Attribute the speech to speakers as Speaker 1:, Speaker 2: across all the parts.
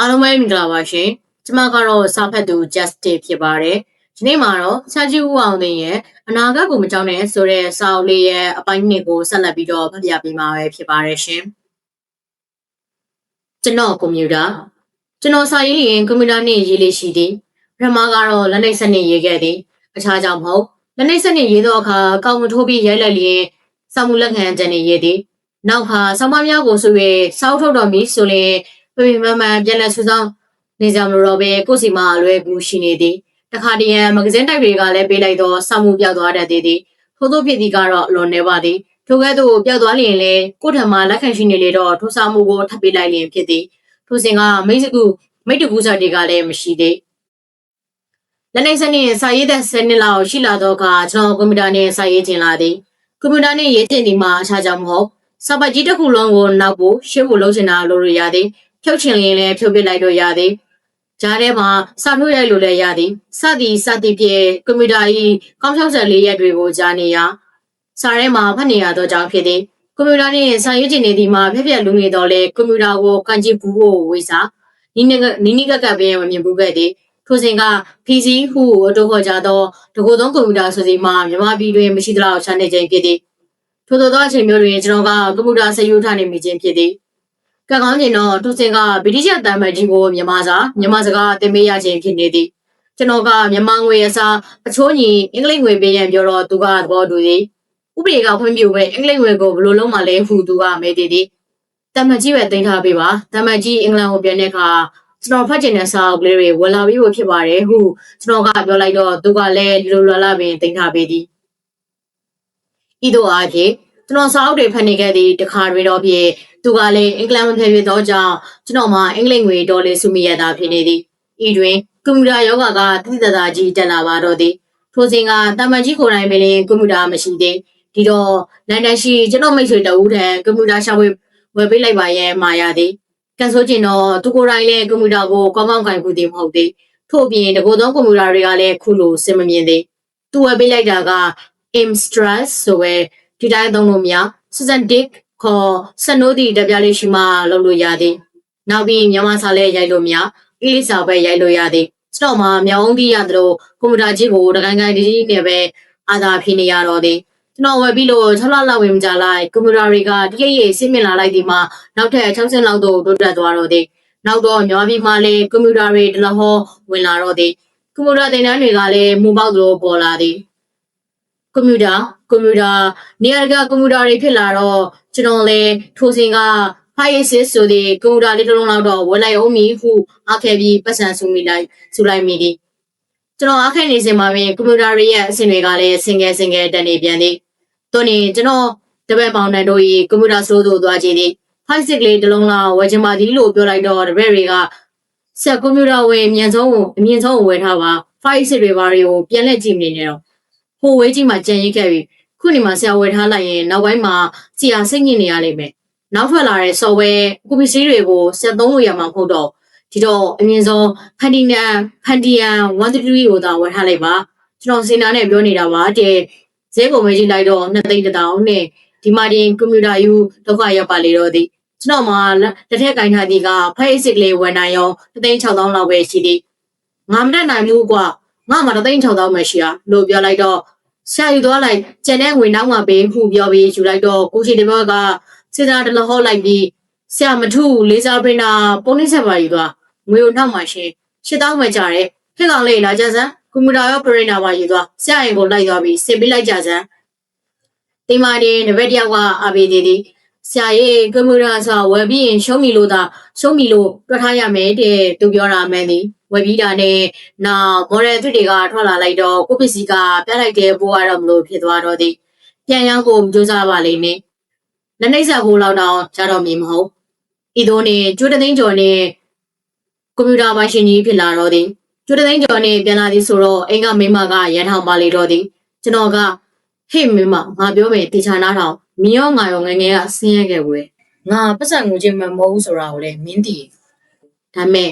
Speaker 1: အားလုံးပဲမင်္ဂလာပါရှင်။ကျွန်မကတော့စာဖတ်သူ Justice ဖြစ်ပါတယ်။ဒီနေ့မှာတော့ဆာကြီးဦးအောင်သိန်းရဲ့အနာဂတ်ကိုမကြောက်နဲ့ဆိုတဲ့စာအုပ်လေးရဲ့အပိုင်းနှစ်ကိုဆက်လက်ပြီးတော့ဖတ်ပြပေးမှာပဲဖြစ်ပါတယ်ရှင်။ကျွန်တော်ကွန်ပျူတာကျွန်တော်စာရေးရင်ကွန်ပျူတာနဲ့ရေးလေးရှိသည်။ပထမကတော့လက်နှိပ်စနစ်ရေးခဲ့သည်။အခြားကြောင့်မဟုတ်လက်နှိပ်စနစ်ရေးသောအခါကောင်းမထိုးပြီးရိုက်လက်လျင်စာမှုလက်ခံချက်နဲ့ရေးသည်။နောက်ခါဆောင်းမများကိုဆို၍စောက်ထုတ်တော်မူဆိုရင် ပြပြမမှန်ပြန်လဲဆူဆောင်နေကြမလို့တော့ပဲကိုစီမအလွဲကူရှိနေသည်တခါတရံမဂဇင်းတိုက်တွေကလည်းပေးလိုက်တော့စောင့်မှုပြောက်သွားတတ်သေးသည်ထို့သောဖြစ်သည်ကတော့အလွန်နေပါသည်ထိုကဲ့သို့ပြောက်သွားလျင်လေကိုထံမှလက်ခံရှိနေလေတော့ထိုစာမှုကိုထပ်ပေးလိုက်လျင်ဖြစ်သည်ထိုစဉ်ကမိတ်စကူမိတ်တကူစာတွေကလည်းမရှိသေးလက်နေစနစ်စာရေးတဲ့စနစ်လောက်ရှိလာတော့ကကျွန်တော်ကွန်ပျူတာနဲ့စာရေးခြင်းလာသည်ကွန်ပျူတာနဲ့ရေးတင်ဒီမှာအခြားကြောင့်မဟုတ်စာပတ်ကြီးတစ်ခုလုံးကိုနောက်ဖို့ရှင်းဖို့လုပ်ချင်တာလို့ရရသည် ဖြုတ်ချင်ရင်လည်းဖြုတ်ပစ်လိုက်တော့ရသည်ဂျားထဲမှာစာထုတ်ရိုက်လို့လည်းရသည်စသည်စသည်ဖြင့်ကွန်ပျူတာ၏ကောင်း64ရက်တွေကိုကြားနေရစာထဲမှာဖတ်နေရသောကြောင့်ဖြစ်သည်ကွန်ပျူတာနှင့်စာရေးချင်နေသည်မှာဖြက်ဖြက်လူနေတော့လေကွန်ပျူတာကိုကန်ကြည့်ဘူးဖို့ဝေးစားနီးနီးနီးနီးကပ်ကပ်ပဲမမြင်ဘူးခဲ့သည်ထိုစဉ်က PC ဟုအတူခေါ်ကြသောတကူသုံးကွန်ပျူတာဆိုစီမှာမြန်မာပြည်တွင်မရှိသလောက်ချမ်းနေခြင်းဖြစ်သည်ထို့သောသောအချိန်မျိုးတွင်ကျွန်တော်ကကွန်ပျူတာဆယူထားနေမိခြင်းဖြစ်သည် ကကောင်းကျင်တော့သူစင်ကဗြိတိရှတမ်မတ်ကြီးကိုမြန်မာစာမြန်မာစကားသင်ပေးရခြင်းဖြစ်နေသည်ကျွန်တော်ကမြန်မာငွေအစားအချိုးညီအင်္ဂလိပ်ငွေပေးရန်ပြောတော့သူကသဘောတူသည်ဥပဒေကဖွင့်ပြပဲအင်္ဂလိပ်ငွေကိုဘယ်လိုလုပ်မှလဲဟုသူကမဲတည်သည်တမ်မတ်ကြီးပဲတင်ထားပေးပါတမ်မတ်ကြီးအင်္ဂလန်ကိုပြန်တဲ့အခါကျွန်တော်ဖတ်ချင်တဲ့စာအုပ်ကလေးတွေဝယ်လာပြီးဖို့ဖြစ်ပါတယ်ဟုကျွန်တော်ကပြောလိုက်တော့သူကလည်းလိုလိုလာလာပင်တင်ထားပေးသည်ဤသို့အားဖြင့် ကျွန်တော်စာအုပ်တွေဖတ်နေခဲ့သည့်တခါတွင်တော့ဖြင့်သူကလည်းအင်္ဂလန်မဖြစ်ဖြစ်သောကြောင့်ကျွန်တော်မှာအင်္ဂလိပ်ငွေဒေါ်လေးစုမိရတာဖြစ်နေသည်ဤတွင်ကွန်ပျူတာယောဂကတိတသာကြီးတက်လာပါတော့သည်ထိုစဉ်ကတာမန်ကြီးကိုယ်တိုင်ပင်ကွန်ပျူတာမရှိသေးဒီတော့လန်ဒန်ရှိကျွန်တော်မိတ်ဆွေတဦးထံကွန်ပျူတာရှာဝယ်ဝယ်ပေးလိုက်ပါရဲ့မှာရသည်ကန်ဆိုကျင်တော့သူကိုယ်တိုင်လည်းကွန်ပျူတာကိုကောင်းကောင်းကင်ခုသည်မဟုတ်သေးထို့အပြင်တကူသောကွန်ပျူတာတွေကလည်းခုလိုစင်မမြင်သေးသူဝယ်ပေးလိုက်တာက Imstress ဆိုပဲ ဒီတိုင်းသုံးလို့မရ Susan Dick ခေါ်စနိုးတီတပြားလေးရှိမှလုပ်လို့ရသည်နောက်ပြီးမြန်မာစာလည်းရိုက်လို့မရအီလီစာပဲရိုက်လို့ရသည်စတော့မှာမြောင်းပြီးရတယ်လို့ကွန်ပျူတာကြီးကိုတကိုင်းကိုင်းတီးနဲ့ပဲအာသာဖြစ်နေရတော့သည်ကျွန်တော်ဝယ်ပြီးလို့6လလောက်ဝင်ကြလိုက်ကွန်ပျူတာတွေကတကယ်ကြီးစစ်မြင်လာလိုက်ဒီမှာနောက်ထပ်60လောက်တော့တိုးတက်သွားတော့သည်နောက်တော့မြန်မာပြည်မှာလည်းကွန်ပျူတာတွေတလဟောဝင်လာတော့သည်ကွန်ပျူတာသင်တန်းတွေကလည်းမူပေါက်သလိုပေါ်လာသည် ကွန်ပျူတာကွန်ပျူတာနေရာကကွန်ပျူတာတွေဖြစ်လာတော့ကျွန်တော်လည်းထိုစဉ်က Firesis ဆိုတဲ့ကွန်ပျူတာလေးတစ်လုံးလောက်တော့ဝယ်လိုက်အောင်မီဟုအားခဲ့ပြီးပတ်စံဆူမိလိုက်ဆူလိုက်မိသည်ကျွန်တော်အားခဲ့နေစဉ်မှာပင်ကွန်ပျူတာတွေရဲ့အဆင့်တွေကလည်းစင်ငယ်စင်ငယ်တက်နေပြန်သည်တို့နေကျွန်တော်တပည့်ပေါင်းတန်တို့၏ကွန်ပျူတာစတိုးသို့သွားကြည့်သည် Firesis လေးတစ်လုံးလောက်ဝယ်ချင်ပါသည်လို့ပြောလိုက်တော့တပည့်တွေကဆက်ကွန်ပျူတာဝယ်အမြင့်ဆုံးကိုအမြင့်ဆုံးကိုဝယ်ထားပါ Firesis တွေဘာတွေကိုပြန်လက်ကြည့်နေနေတော့ ဟိုဝဲကြီးမှာကြံရိပ်ခဲ့ပြီးခုနေမှာဆရာဝယ်ထားလိုက်ရင်နောက်ပိုင်းမှာစီယာစိတ်ညစ်နေရလိမ့်မယ်နောက်ထွက်လာတဲ့ software ကွန်ပျူတာတွေကိုဆက်သုံးလို့ရမှာမဟုတ်တော့ဒီတော့အမြင့်ဆုံး Huntington Huntington 133ကိုသာဝယ်ထားလိုက်ပါကျွန်တော်စင်တာနဲ့ပြောနေတာပါတဲ့ဈေးကုန်ပဲကြည့်လိုက်တော့2သိန်းတောင်နဲ့ဒီမှာတင်ကွန်ပျူတာယူဒုက္ခရောက်ပါလေတော့သည်ကျွန်တော်မှတစ်ထက်ကင်ထားသည်က Facebook လေးဝယ်နိုင်ရော3သိန်း6000လောက်ပဲရှိသည်ငါမတတ်နိုင်ဘူးကွာ ငါမှ3သိန်း6000ပဲရှိရလို့ပြောလိုက်တော့ဆရာယူသွားလိုက်ကျန်တဲ့ငွေနောက်မှပေးမှုပြောပြီးယူလိုက်တော့ကိုရှိတဘောကစေတာတလဟောလိုက်ပြီးဆရာမထုလေးစားပရင်တာပုံနှိမ့်ဆက်ပါယူသွားငွေကိုနောက်မှရှင်ရှစ်တောင်းပဲကြတယ်ခက်ကောင်လေးလာကြစမ်းကွန်ပျူတာရောပရင်တာပါယူသွားဆရာရင်ကိုလိုက်သွားပြီးစင်ပေးလိုက်ကြစမ်းဒီမာတင်တပည့်တယောက်ကအာဘေးသေးသည် ဆရာရဲ့ကွန်ပျူတာဆိုဝယ်ပြီးရင်ရှုံးမီလို့သာရှုံးမီလို့တွက်ထားရမယ်တဲ့သူပြောတာမှန်သည်ဝယ်ပြီးတာနဲ့နောက်မော်ဒယ်သစ်တွေကထွက်လာလိုက်တော့ကိုပစ္စည်းကပြလိုက်တဲ့ဘိုးကတော့မလို့ဖြစ်သွားတော့သည်ပြန်ရောက်ဖို့ကြိုးစားပါလိမ့်မယ်လက်နှိပ်ဆက်ဖို့လောက်တော့ကြတော့မည်မဟုတ်ဤသို့နဲ့ကျွတ်သိန်းကျော်နဲ့ကွန်ပျူတာပိုင်ရှင်ကြီးဖြစ်လာတော့သည်ကျွတ်သိန်းကျော်နဲ့ပြန်လာသည်ဆိုတော့အိမ်ကမိမကရန်ထောင်ပါလေတော့သည်ကျွန်တော်က ဟေ့မိမငါပြောမယ်တေချာနာထောင်မင်းရောငါရောငငယ်ကဆင်းရဲခဲ့ွယ်ငါပတ်စံငူချင်းမမဟုတ်ဘူးဆိုတာကိုလည်းမင်းသိဒါမဲ့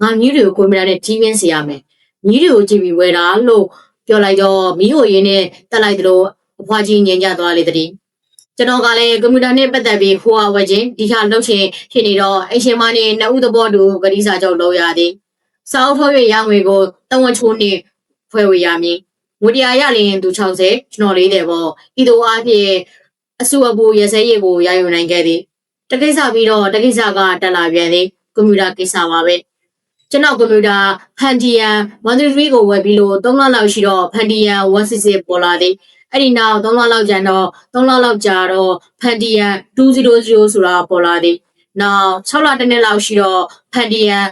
Speaker 1: ငါမြည်တွေကိုကွန်ပျူတာနဲ့ကြီးပြင်းစေရမယ်မြည်တွေကိုကြည့်ပြီးဝယ်တာလို့ပြောလိုက်တော့မီးဟိုရင်းနဲ့တက်လိုက်သလိုအဖွားကြီးငြိမ်ကြသွားလေတည်းကျွန်တော်ကလည်းကွန်ပျူတာနဲ့ပတ်သက်ပြီးဟိုဟာဝက်ချင်းဒီဟာလုပ်ချင်ဖြစ်နေတော့အရှင်မနဲ့နှစ်ဦးသဘောတူဂတိစာချုပ်လုပ်ရသည်စာအုပ်ထုတ်၍ရငွေကိုတဝန်ချိုးနှင့်ဖွဲ့ဝေရမည် ငွေတရားရလျင်သူ60ကျွန်တော်လေးတယ်ပေါ့ဤသို့အားဖြင့်အစုအပူရစဲရည်ကိုရယူနိုင်ခဲ့သည်တကိစ္စပြီးတော့တကိစ္စကတက်လာပြန်သည်ကွန်ပျူတာကိစ္စပါပဲကျွန်တော်ကွန်ပျူတာဖန်တီယန်133ကိုဝယ်ပြီးလို့3လလောက်ရှိတော့ဖန်တီယန်166ပေါ်လာသည်အဲ့ဒီနောက်3လလောက်ကျန်တော့3လလောက်ကြာတော့ဖန်တီယန်200ဆိုတာပေါ်လာသည်နောက်6လတစ်နှစ်လောက်ရှိတော့ဖန်တီယန်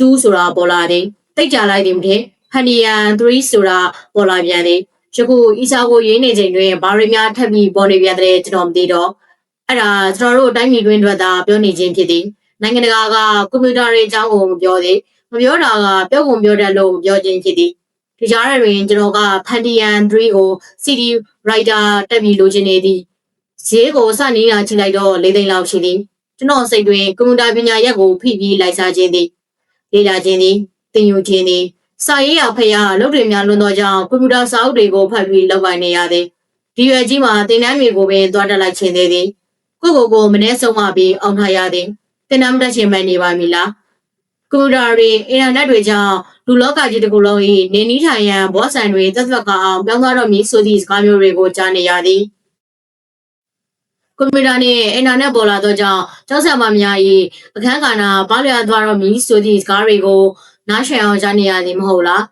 Speaker 1: 2ဆိုတာပေါ်လာသည်တိတ်ကြလိုက်သည်မဖြစ် ဖန်တီယန်3ဆိုတာပေါ်လာပြန်သည်ယခုအီစာကိုရေးနေချိန်တွင်ဘာတွေများထပ်ပြီးပေါ်နေပြန်တဲ့ကျွန်တော်မသိတော့အဲ့ဒါကျွန်တော်တို့အတိုင်းပြည်တွင်းအတွက်သာပြောနေခြင်းဖြစ်သည်နိုင်ငံတကာကကွန်ပျူတာတွေအကြောင်းကိုမပြောသေးမပြောတာကပြောကုန်ပြောတတ်လို့ပြောခြင်းဖြစ်သည်ဒီကြားထဲတွင်ကျွန်တော်က Pandian 3ကို CD writer တက်ပြီးလိုချင်နေသည်ဈေးကိုစနေတာကြည့်လိုက်တော့၄သိန်းလောက်ရှိသည်ကျွန်တော်စိတ်တွင်ကွန်ပျူတာပညာရပ်ကိုဖိပြီးလိုက်စားခြင်းသည်လေ့လာခြင်းသည်သင်ယူခြင်းသည် စာရေးရဖက်ရလုပ်တွေများလွန်သောကြောင့်ကွန်ပျူတာစာအုပ်တွေကိုဖတ်ပြီးလုပ်ပိုင်နေရသည်ဒီရွယ်ကြီးမှာသင်တန်းတွေကိုပင်သွားတက်လိုက်ခြင်းသေးသည်ကိုကိုကိုမနှဲဆုံးမပြီးအောင်ထားရသည်သင်တန်းမတက်ခြင်းမှန်နေပါမည်လားကွန်ပျူတာတွေအင်တာနက်တွေကြောင့်လူလောကကြီးတစ်ခုလုံး၏နေနီးထိုင်ရန်ဘောဆန်တွေသက်သက်ကအောင်ပြောင်းသွားတော့မည်ဆိုသည့်စကားမျိုးတွေကိုကြားနေရသည်ကွန်ပျူတာနှင့်အင်တာနက်ပေါ်လာသောကြောင့်ကျောင်းဆရာမများ၏အခန်းကဏ္ဍဘာလျာသွားတော့မည်ဆိုသည့်စကားတွေကို နားရှည်အောင်ကြားနေရသည်မဟုတ်လား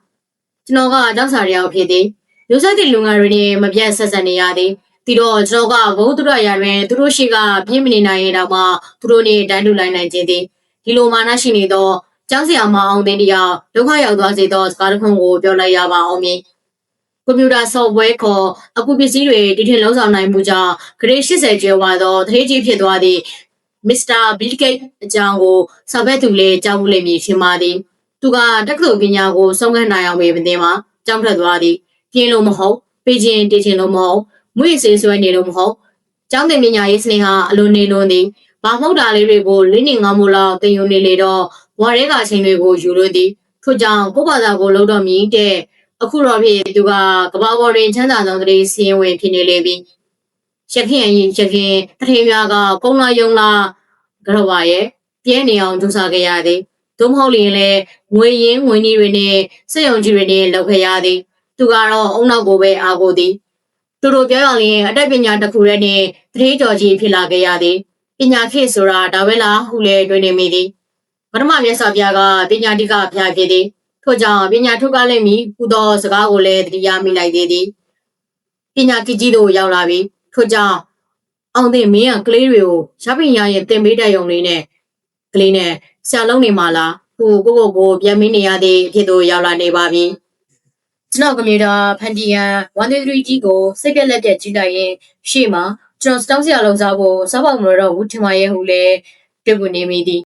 Speaker 1: ကျွန်တော်ကကျောင်းစာတယောက်ဖြစ်သည်လူဆက်သည့်လူငယ်တွေနဲ့မပြတ်ဆက်ဆက်နေရသည်ဒီတော့ကျွန်တော်ကဘုသူရရတွင်သူတို့ရှိကပြင်းမနေနိုင်ရင်တော့မှသူတို့နဲ့တန်းတူလိုက်နိုင်ခြင်းသည်ဒီလိုမာနရှိနေသောကျောင်းဆရာမအောင်တဲ့တရားဒုက္ခရောက်သွားစေသောစကားတစ်ခုကိုပြောလိုက်ရပါအောင်မည်ကွန်ပျူတာ software ခေါ်အကူပစ္စည်းတွေတည်ထင်လုံးဆောင်နိုင်မှုကြောင့် grade 80ကျော်ပါသောတထေးကြီးဖြစ်သွားသည့် Mr. Bill Gates အကြောင်းကိုစာဖတ်သူလည်းကြားဘူးလိမ့်မည်ထင်ပါသည် သူကတက္ကသိုလ်ပညာကိုဆုံးခန်းနိုင်အောင်ပဲပင်မှာကြောင်းထွက်သွားသည်ပြင်းလို့မဟုတ်ပေးခြင်းတည်ခြင်းလို့မဟုတ်မွေ့စေးဆွဲနေလို့မဟုတ်ကျောင်းသင်ပညာရေးစနစ်ဟာအလိုနေလွန်းသည်ဘာမဟုတ်တာလေးတွေကိုလင်းနေငေါမှုလောက်သင်ယူနေလေတော့ဝါရဲကအချိန်တွေကိုယူလို့သည်ထို့ကြောင့်ကိုယ့်ဘာသာကိုလုံးတော့မြည်တဲ့အခုတော့ဖြစ်သူကကဘာပေါ်တွင်ချမ်းသာဆုံးကလေးစီရင်ဝင်ဖြစ်နေလေပြီရခင်ရင်ရခင်တထေးများကကုန်းလာယုံလာကြောက်ပါရဲ့ပြဲနေအောင်ကြိုးစားခဲ့ရသည် သို့မဟုတ်ရင်လည်းငွေရင်းငွေနည်းတွေနဲ့စက်ရုံကြီးတွေနဲ့လောက်ခဲ့ရသည်သူကတော့အုံနောက်ကိုပဲအားကိုသည်သူတို့ပြောရရင်အတတ်ပညာတစ်ခုတည်းနဲ့တထေးကြော်ကြီးဖြစ်လာခဲ့ရသည်ပညာခေတ်ဆိုတာဒါပဲလားဟုလည်းတွင်နေမိသည်ပထမမြတ်စွာဘုရားကပညာတိကဘုရားဖြစ်သည်ထို့ကြောင့်ပညာထုတ်ကားလိမ့်မည်ဟူသောစကားကိုလည်းတတိယမိလိုက်သေးသည်ပညာကိကြီးတို့ရောက်လာပြီထို့ကြောင့်အောင်သိမင်းကကလေးတွေကိုရပင်ရရဲ့တင်ပေးတဲ့ယုံလေးနဲ့ ကလေးနဲ့ဆရာလုံးနေမှာလားဟိုကိုကိုကိုပြန်မင်းနေရတဲ့အဖြစ်တို့ရောက်လာနေပါပြီကျွန်တော်ကွန်ပျူတာဖန်တီယန်133ကြီးကိုစိတ်ပြက်လက်ပြက်ကြည့်လိုက်ရင်ရှေ့မှာကျွန်တော်စတောင်းစရာလုံးစားဖို့စားပေါက်မလို့တော့ဘူးထင်ပါရဲ့ဟုလဲတွေ့ကိုနေမိသည်